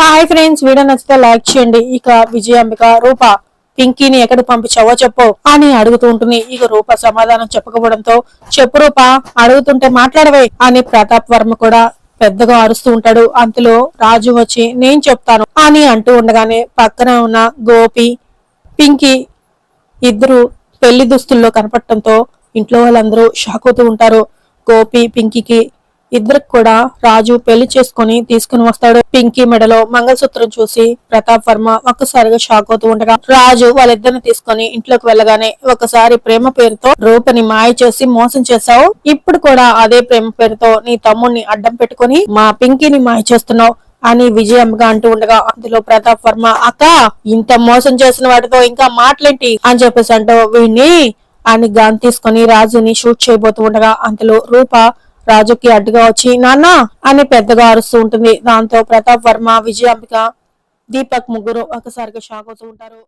Hi friends video నచ్చితే like చేయండి. ఇక విజయాంబిక రూప పింకీని ఎక్కడ పంపించావో చెప్పు అని అడుగుతూ ఉంటుంది. ఇక రూప సమాధానం చెప్పకపోవడంతో చెప్పు రూప అడుగుతుంటే మాట్లాడవే అని ప్రతాప్ వర్మ కూడా పెద్దగా అరుస్తూ ఉంటాడు. అంతలో రాజు వచ్చి నేను చెప్తాను అని అంటూ ఉండగానే పక్కన ఉన్న గోపి పింకీ ఇద్దరు పెళ్ళి దుస్తుల్లో కనపడటంతో ఇంట్లో వాళ్ళందరూ షాక్ అవుతూ ఉంటారు. గోపి పింకీకి ఇద్దరికి కూడా రాజు పెళ్ళి చేసుకుని తీసుకుని వస్తాడు. పింకీ మెడలో మంగళసూత్రం చూసి ప్రతాప్ వర్మ ఒక్కసారిగా షాక్ అవుతూ ఉండగా రాజు వాళ్ళిద్దరిని తీసుకొని ఇంట్లోకి వెళ్ళగానే ఒకసారి ప్రేమ పేరుతో రూపని మాయ చేసి మోసం చేశావు. ఇప్పుడు కూడా అదే ప్రేమ పేరుతో నీ తమ్ముడిని అడ్డం పెట్టుకొని మా పింకీని మాయ చేస్తున్నావు అని విజయమ్మగా అంటూ ఉండగా అందులో ప్రతాప్ వర్మ అక్క ఇంత మోసం చేసిన వాటితో ఇంకా మాటలేంటి? అని చెప్పేసి అంటూ వీడిని అని గాన్ తీసుకొని రాజుని షూట్ చేయబోతూ ఉండగా అందులో రూప రాజుకి అడ్డుగా వచ్చి నాన్న అని పెద్దగా అరుస్తూ ఉంటుంది. దాంతో ప్రతాప్ వర్మ విజయాంబిక దీపక్ ముగ్గురు ఒకసారిగా షాక్ అవుతూ ఉంటారు.